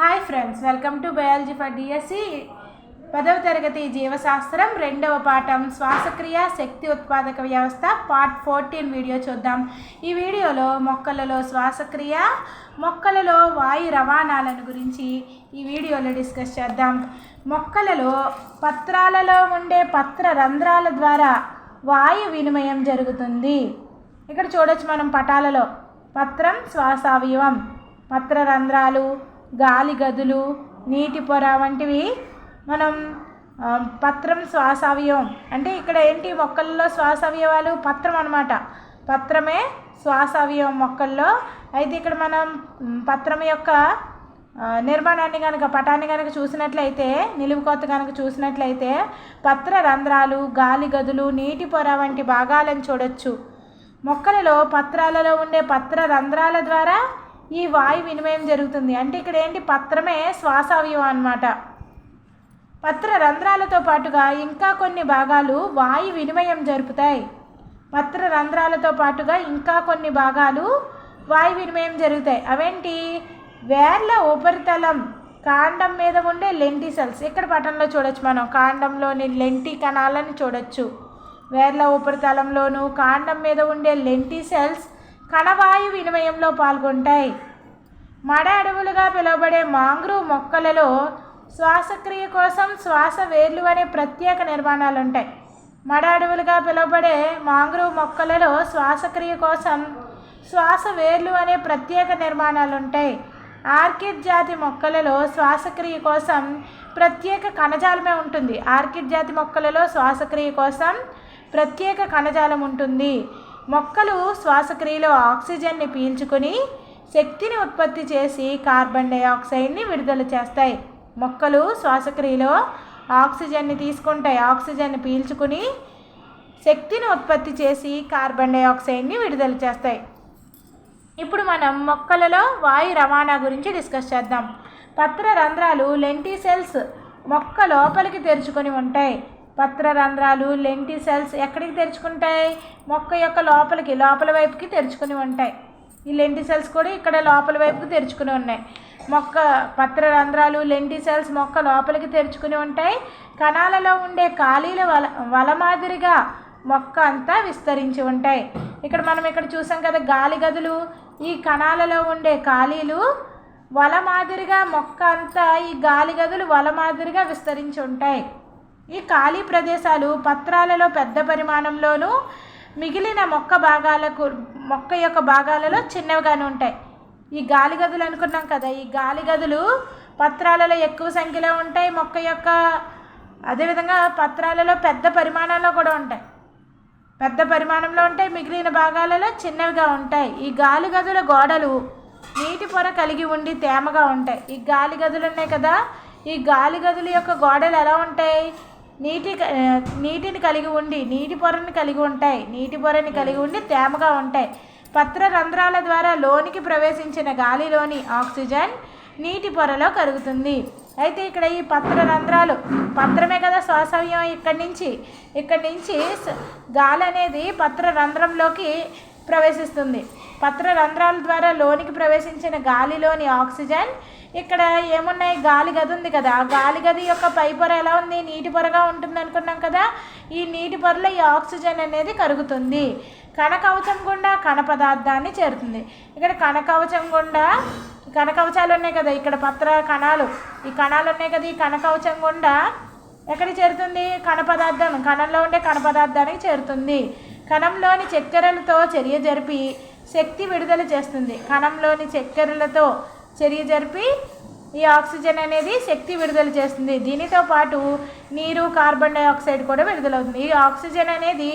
Hi friends welcome to biology for DSC పదవ తరగతి జీవశాస్త్రం రెండవ పాఠం శ్వాసక్రియ శక్తి ఉత్పాదక వ్యవస్థ పార్ట్ ఫోర్టీన్ వీడియో చూద్దాం. ఈ వీడియోలో మొక్కలలో శ్వాసక్రియ మొక్కలలో వాయు రవాణాలను గురించి ఈ వీడియోలో డిస్కస్ చేద్దాం. మొక్కలలో పత్రాలలో ఉండే పత్ర రంధ్రాల ద్వారా వాయు వినిమయం జరుగుతుంది. ఇక్కడ చూడొచ్చు మనం పటాలలో. పత్రం శ్వాసావయవం పత్ర రంధ్రాలు గాలి గదులు నీటి పొర వంటివి మనం పత్రం శ్వాసవయవం అంటే ఇక్కడ ఏంటి? మొక్కల్లో శ్వాసవయవాలు పత్రం అనమాట పత్రమే శ్వాసవయవం మొక్కల్లో. అయితే ఇక్కడ మనం పత్రం యొక్క నిర్మాణాన్ని కనుక పటాన్ని కనుక చూసినట్లయితే నిలువుకొత్త కనుక చూసినట్లయితే పత్ర రంధ్రాలు గాలి గదులు నీటి పొర వంటి భాగాలను చూడొచ్చు. మొక్కలలో పత్రాలలో ఉండే పత్ర రంధ్రాల ద్వారా ఈ వాయు వినిమయం జరుగుతుంది. అంటే ఇక్కడ ఏంటి? పత్రమే శ్వాసావయవం అన్నమాట. పత్ర రంధ్రాలతో పాటుగా ఇంకా కొన్ని భాగాలు వాయు వినిమయం జరుపుతాయి. పత్ర రంధ్రాలతో పాటుగా ఇంకా కొన్ని భాగాలు వాయు వినిమయం జరుగుతాయి. అవేంటి? వేర్ల ఉపరితలం కాండం మీద ఉండే లెంటిసెల్స్ ఇక్కడ పటంలో చూడొచ్చు మనం? కాండంలోని లెంటి కణాలను చూడొచ్చు. వేర్ల ఉపరితలంలోను కాండం మీద ఉండే లెంటి సెల్స్ కణవాయు వినిమయంలో పాల్గొంటాయి. మడ అడవులుగా పిలువబడే మాంగ్రూవ్ మొక్కలలో శ్వాసక్రియ కోసం శ్వాస వేర్లు అనే ప్రత్యేక నిర్మాణాలు ఉంటాయి మడ అడవులుగా పిలువబడే మాంగ్రూవ్ మొక్కలలో శ్వాసక్రియ కోసం శ్వాస వేర్లు అనే ప్రత్యేక నిర్మాణాలు ఉంటాయి ఆర్కిడ్ జాతి మొక్కలలో శ్వాసక్రియ కోసం ప్రత్యేక కణజాలమే ఉంటుంది. ఆర్కిడ్ జాతి మొక్కలలో శ్వాసక్రియ కోసం ప్రత్యేక కణజాలం ఉంటుంది. మొక్కలు శ్వాసక్రియలో ఆక్సిజన్ని పీల్చుకొని శక్తిని ఉత్పత్తి చేసి కార్బన్ డైఆక్సైడ్ని విడుదల చేస్తాయి. మొక్కలు శ్వాసక్రియలో ఆక్సిజన్ని తీసుకుంటాయి. ఆక్సిజన్ని పీల్చుకుని శక్తిని ఉత్పత్తి చేసి కార్బన్ డైఆక్సైడ్ని విడుదల చేస్తాయి. ఇప్పుడు మనం మొక్కలలో వాయు రవాణా గురించి డిస్కస్ చేద్దాం. పత్ర రంధ్రాలు లెంటీ సెల్స్ మొక్క లోపలికి తెరుచుకొని ఉంటాయి. పత్ర రంధ్రాలు లెంటి సెల్స్ ఎక్కడికి తెరుచుకుంటాయి? మొక్క యొక్క లోపలికి లోపల వైపుకి తెరుచుకొని ఉంటాయి. ఈ లెంటి సెల్స్ కూడా ఇక్కడ లోపల వైపుకి తెరుచుకుని ఉన్నాయి. మొక్క పత్ర రంధ్రాలు లెంటి సెల్స్ మొక్క లోపలికి తెరుచుకుని ఉంటాయి. కణాలలో ఉండే ఖాళీల వల వల మాదిరిగా మొక్క అంతా విస్తరించి ఉంటాయి. ఇక్కడ మనం ఇక్కడ చూసాం కదా గాలి గదులు. ఈ కణాలలో ఉండే ఖాళీలు వల మాదిరిగా మొక్క అంతా ఈ గాలి గదులు వల మాదిరిగా విస్తరించి ఉంటాయి. ఈ ఖాళీ ప్రదేశాలు పత్రాలలో పెద్ద పరిమాణంలోనూ మిగిలిన మొక్క భాగాలకు మొక్క యొక్క భాగాలలో చిన్నవిగానే ఉంటాయి. ఈ గాలి గదులు అనుకున్నాం కదా ఈ గాలి గదులు పత్రాలలో ఎక్కువ సంఖ్యలో ఉంటాయి మొక్క యొక్క అదేవిధంగా పత్రాలలో పెద్ద పరిమాణంలో కూడా ఉంటాయి. పెద్ద పరిమాణంలో ఉంటాయి మిగిలిన భాగాలలో చిన్నవిగా ఉంటాయి. ఈ గాలి గదుల గోడలు నీటి పొర కలిగి ఉండి తేమగా ఉంటాయి. ఈ గాలి గదులు ఉన్నాయి కదా ఈ గాలి గదుల యొక్క గోడలు ఎలా ఉంటాయి? నీటి నీటిని కలిగి ఉండి నీటి పొరని కలిగి ఉంటాయి. నీటి పొరని కలిగి ఉండి తేమగా ఉంటాయి. పత్ర రంధ్రాల ద్వారా లోనికి ప్రవేశించిన గాలిలోని ఆక్సిజన్ నీటి పొరలో కరుగుతుంది. అయితే ఇక్కడ ఈ పత్ర రంధ్రాలు పత్రమే కదా శ్వాసవ్యం ఇక్కడి నుంచి. ఇక్కడి నుంచి గాలి అనేది పత్ర రంధ్రంలోకి ప్రవేశిస్తుంది. పత్ర రంధ్రాల ద్వారా లోనికి ప్రవేశించిన గాలిలోని ఆక్సిజన్ ఇక్కడ ఏమున్నాయి? గాలి గది ఉంది కదా. ఆ గాలి గది యొక్క పై పొర ఎలా ఉంది? నీటి పొరగా ఉంటుంది అనుకున్నాం కదా. ఈ నీటి పొరలో ఈ ఆక్సిజన్ అనేది కరుగుతుంది. కణకవచం గుండా కణ పదార్థాన్ని చేరుతుంది. ఇక్కడ కణకవచం గుండా కణకవచాలు ఉన్నాయి కదా. ఇక్కడ పత్ర కణాలు. ఈ కణాలు ఉన్నాయి కదా. ఈ కణకవచం గుండా ఎక్కడికి చేరుతుంది? కణ పదార్థం. కణంలో ఉండే కణ పదార్థానికి చేరుతుంది. కణంలోని చక్కెరలతో చర్య జరిపి శక్తి విడుదల చేస్తుంది. కణంలోని చక్కెరలతో చర్య జరిపి ఈ ఆక్సిజన్ అనేది శక్తి విడుదల చేస్తుంది. దీనితో పాటు నీరు కార్బన్ డైఆక్సైడ్ కూడా విడుదలవుతుంది. ఈ ఆక్సిజన్ అనేది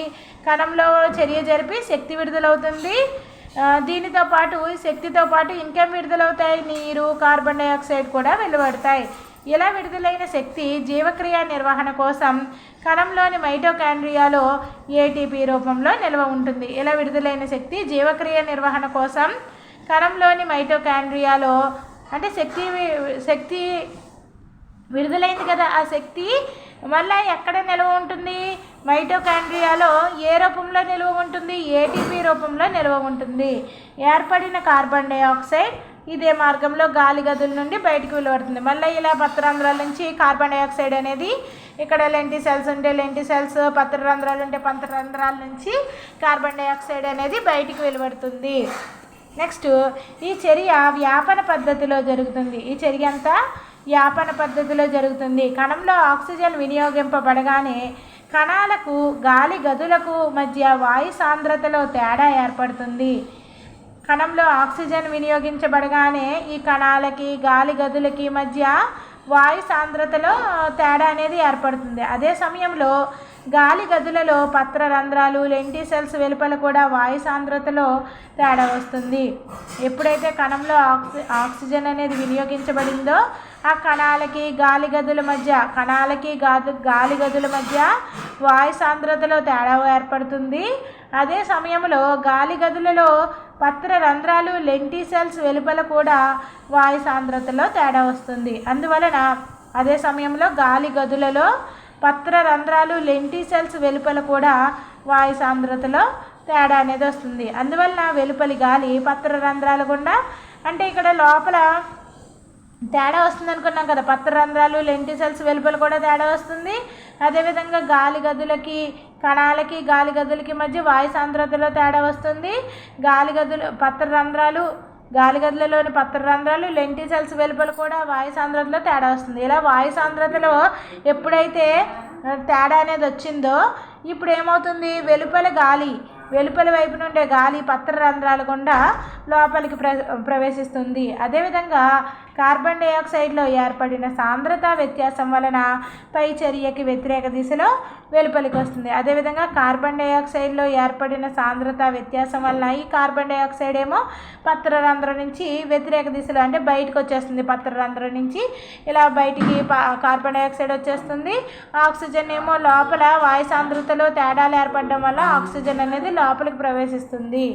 కణంలో చర్య జరిపి శక్తి విడుదలవుతుంది. దీనితో పాటు ఈ శక్తితో పాటు ఇంకేం విడుదలవుతాయి? నీరు కార్బన్ డైఆక్సైడ్ కూడా వెలువడతాయి. ఇలా విడుదలైన శక్తి? జీవక్రియ నిర్వహణ కోసం కణంలోని మైటోకాండ్రియాలో ఏటీపీ రూపంలో నిల్వ ఉంటుంది. ఇలా విడుదలైన శక్తి? జీవక్రియ నిర్వహణ కోసం కరంలోని మైటోకాండ్రియాలో అంటే శక్తి శక్తి విడుదలైంది కదా ఆ శక్తి మళ్ళీ ఎక్కడ నిల్వ ఉంటుంది? మైటోకాండ్రియాలో ఏ రూపంలో నిల్వ ఉంటుంది? ఏటీపీ రూపంలో నిల్వ ఉంటుంది. ఏర్పడిన కార్బన్ డైఆక్సైడ్ ఇదే మార్గంలో గాలి గదుల నుండి బయటకు వెలువడుతుంది. మళ్ళీ ఇలా పత్రరంధ్రాల నుంచి కార్బన్ డైఆక్సైడ్ అనేది ఇక్కడ లెంటి సెల్స్ ఉంటే లెంటి సెల్స్ పత్రరంధ్రాలు ఉంటే పత్రరంధ్రాల నుంచి కార్బన్ డైఆక్సైడ్ అనేది బయటికి వెలువడుతుంది. నెక్స్ట్ ఈ చర్య వ్యాపన పద్ధతిలో జరుగుతుంది. ఈ చర్య అంతా వ్యాపన పద్ధతిలో జరుగుతుంది. కణంలో ఆక్సిజన్ వినియోగింపబడగానే కణాలకు గాలి గదులకు మధ్య వాయు సాంద్రతలో తేడా ఏర్పడుతుంది. కణంలో ఆక్సిజన్ వినియోగించబడగానే ఈ కణాలకి గాలి గదులకి మధ్య వాయు సాంద్రతలో తేడా అనేది ఏర్పడుతుంది. అదే సమయంలో గాలి గదులలో పత్ర రంధ్రాలు లెంటి సెల్స్ వెలుపల కూడా వాయు సాంద్రతలో తేడా వస్తుంది. ఎప్పుడైతే కణంలో ఆక్సి ఆక్సిజన్ అనేది వినియోగించబడిందో ఆ కణాలకి గాలి గదుల మధ్య కణాలకి గాదు గాలి గదుల మధ్య వాయు సాంద్రతలో తేడా ఏర్పడుతుంది. అదే సమయంలో గాలి గదులలో పత్ర రంధ్రాలు లెంటి సెల్స్ వెలుపల కూడా వాయు సాంద్రతలో తేడా వస్తుంది. అందువలన అదే సమయంలో గాలి గదులలో పత్ర రంధ్రాలు లెంటిసెల్స్ వెలుపల కూడా వాయు సాంద్రతలో తేడా అనేది వస్తుంది. అందువలన వెలుపలి గాలి పత్ర రంధ్రాలు గుండా అంటే ఇక్కడ లోపల తేడా వస్తుంది అనుకున్నాం కదా. పత్ర రంధ్రాలు లెంటిసెల్స్ వెలుపల కూడా తేడా వస్తుంది. అదేవిధంగా గాలి గదులకి కణాలకి గాలి గదులకి మధ్య వాయు సాంద్రతలో తేడా వస్తుంది. గాలి గదులు పత్ర రంధ్రాలు గాలి గదులలోని పత్ర రంధ్రాలు లెంటి సెల్స్ వెలుపల కూడా వాయు సాంద్రతలో తేడా వస్తుంది. ఇలా వాయు సాంద్రతలో ఎప్పుడైతే తేడా అనేది వచ్చిందో ఇప్పుడు ఏమవుతుంది? వెలుపల గాలి వెలుపల వైపు నుండే గాలి పత్ర రంధ్రాల గుండా లోపలికి ప్ర ప్రవేశిస్తుంది. అదేవిధంగా కార్బన్ డైఆక్సైడ్లో ఏర్పడిన సాంద్రత వ్యత్యాసం వలన పై చర్యకి వ్యతిరేక దిశలో వెలుపలికి వస్తుంది. అదేవిధంగా కార్బన్ డైఆక్సైడ్లో ఏర్పడిన సాంద్రత వ్యత్యాసం వలన ఈ కార్బన్ డైఆక్సైడ్ ఏమో పత్రరంధ్రం నుంచి వ్యతిరేక దిశలో అంటే బయటకు వచ్చేస్తుంది. పత్రరంధ్రం నుంచి ఇలా బయటికి కార్బన్ డైఆక్సైడ్ వచ్చేస్తుంది. ఆక్సిజన్ ఏమో లోపల వాయు సాంద్రతలో తేడాలు ఏర్పడడం వల్ల ఆక్సిజన్ అనేది లోపలికి ప్రవేశిస్తుంది.